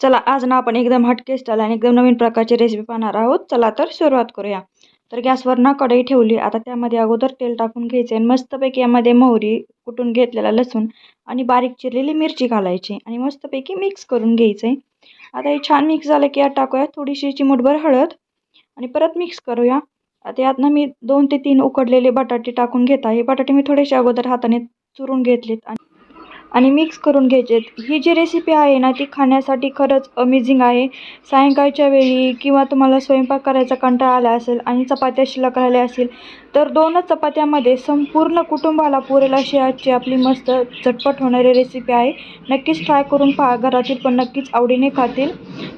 चला आज ना आपण एकदम हटके स्टाईल आणि एकदम नवीन प्रकारची रेसिपी पाहणार आहोत. चला तर सुरुवात करूया. तर गॅसवर ना कढई ठेवली. आता त्यामध्ये अगोदर तेल टाकून घ्यायचे आणि मस्तपैकी यामध्ये मोहरी कुटून घेतलेला लसूण आणि बारीक चिरलेली मिरची घालायची आणि मस्तपैकी मिक्स करून घ्यायचं. आता हे छान मिक्स झालं की यात टाकूया थोडीशी चिमूटभर हळद आणि परत मिक्स करूया. आता यात ना मी दोन ते तीन उकडलेले बटाटे टाकून घेत आहे. बटाटे मी थोडेसे अगोदर हाताने चुरून घेतलेत आणि मिक्स करून घ्यायचे ही जी रेसिपी आहे ना ती खाण्यासाठी खरंच अमेझिंग आहे. सायंकाळच्या वेळी किंवा तुम्हाला स्वयंपाक करायचा कंटाळा आला असेल आणि चपात्या शिल्लक राहिल्या असेल तर दोनच चपात्यामध्ये संपूर्ण कुटुंबाला पुरेल अशी आजची आपली मस्त झटपट होणारी रेसिपी आहे. नक्कीच ट्राय करून पहा. घरातील पण नक्कीच आवडीने खातील.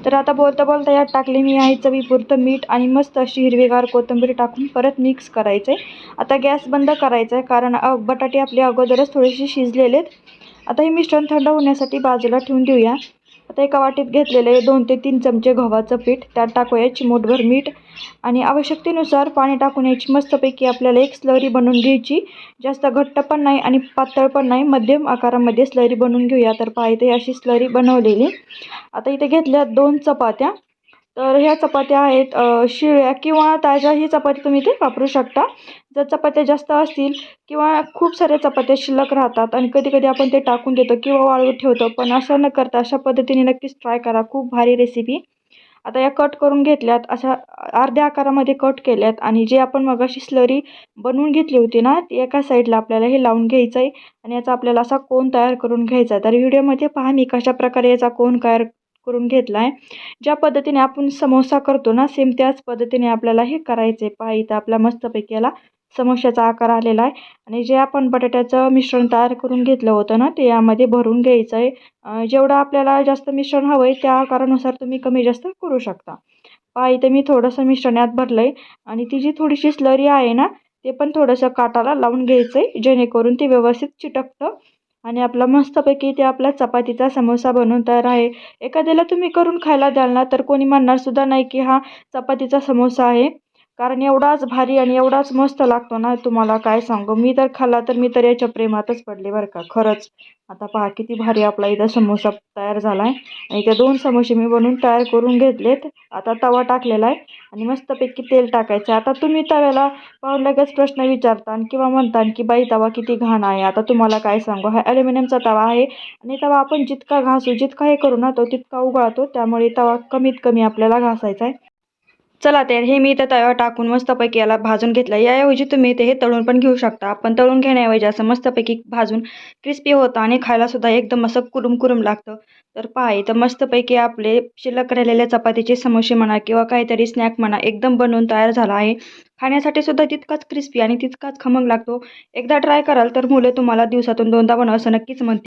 तर आता बोलता बोलता यात टाकले मी आहे चवीपुरतं मीठ आणि मस्त अशी हिरवीगार कोथिंबीर टाकून परत मिक्स करायचं आहे आता गॅस बंद करायचा आहे कारण बटाटे आपले अगोदरच थोडेसे शिजलेले आहेत आता हे मिश्रण थंड होण्यासाठी बाजूला ठेवून देऊया. आता एका वाटीत घेतलेले दोन ते तीन चमचे गव्हाचं पीठ त्यात टाकूया चिमोटभर मीठ आणि आवश्यकतेनुसार पाणी टाकून यायची मस्तपैकी आपल्याला एक स्लरी बनवून घ्यायची. जास्त घट्ट पण नाही आणि पातळ पण नाही. मध्यम आकारामध्ये स्लरी बनवून घेऊया. तर पाहिजे अशी स्लरी बनवलेली. आता इथे घेतल्या दोन चपात्या. तर ह्या चपात्या आहेत शिळ्या किंवा ताज्या ही चपाती तुम्ही ते वापरू शकता. जर चपात्या जास्त असतील किंवा खूप साऱ्या चपात्या शिल्लक राहतात आणि कधी कधी आपण ते टाकून देतो किंवा वाळवून ठेवतो पण असं न करता अशा पद्धतीने नक्कीच ट्राय करा. खूप भारी रेसिपी आता या कट करून घेतल्यात अशा अर्ध्या आकारामध्ये कट केल्यात आणि जे आपण मग अशी स्लरी बनवून घेतली होती ना ती एका साईडला आपल्याला हे लावून घ्यायचं आहे आणि याचा आपल्याला असा कोण तयार करून घ्यायचा आहे. तर व्हिडिओमध्ये पहा मी कशा प्रकारे याचा कोण तयार करून घेतला आहे ज्या पद्धतीने आपण समोसा करतो ना सेम त्याच पद्धतीने आपल्याला हे करायचं आहे पहा इथं आपला मस्तपैकी याला समोश्याचा आकार आलेला आहे. आणि जे आपण बटाट्याचं मिश्रण तयार करून घेतलं होतं ना ते यामध्ये भरून घ्यायचं आहे जेवढं आपल्याला जास्त मिश्रण हवं आहे त्या आकारानुसार तुम्ही कमी जास्त करू शकता. पहा इथं मी थोडंसं मिश्रण यात भरलं आहे आणि ती जी थोडीशी स्लरी आहे ना ते पण थोडंसं काटाला लावून घ्यायचं आहे जेणेकरून ते व्यवस्थित चिटकतं. आणि आपला मस्तपैकी ते आपला चपातीचा समोसा बनवून तयार आहे. एखाद्याला तुम्ही करून खायला द्याल ना तर कोणी म्हणणार सुद्धा नाही की हा चपातीचा समोसा आहे. कारण एवढाच भारी आणि एवढाच मस्त लागतो ना तुम्हाला काय सांगू? मी तर खाल्ला तर मी तर याच्या प्रेमातच पडले बरं का खरंच. आता पहा किती भारी आपला इथं समोसा तयार झाला आहे आणि त्या दोन समोसे मी बनवून तयार करून घेतलेत. आता तवा टाकलेला आहे आणि मस्तपैकी तेल टाकायचं आता तुम्ही तव्याला पाहून लगेच प्रश्न विचारता किंवा म्हणता की बाई तवा किती घाण आहे. आता तुम्हाला काय सांगू? हा ॲल्युमिनियमचा तवा आहे आणि तवा आपण जितका घासू जितका हे करू ना तो तितका उगाळतो त्यामुळे तवा कमीत कमी आपल्याला घासायचा आहे. चला तर हे मी इथं तव्यावर टाकून मस्तपैकी याला भाजून घेतलं. याऐवजी तुम्ही ते हे तळून पण घेऊ शकता. पण तळून घेण्याऐवजी असं मस्तपैकी भाजून क्रिस्पी होतं आणि खायलासुद्धा एकदम असं कुरुम कुरुम लागतं. तर पहा इथं मस्तपैकी आपले शिल्लक राहिलेल्या चपातीचे समोसे म्हणा किंवा काहीतरी स्नॅक म्हणा एकदम बनवून तयार झाला आहे. खाण्यासाठी सुद्धा तितकाच क्रिस्पी आणि तितकाच खमंग लागतो. एकदा ट्राय कराल तर मुलं तुम्हाला दिवसातून दोनदा बनवा असं नक्कीच म्हणते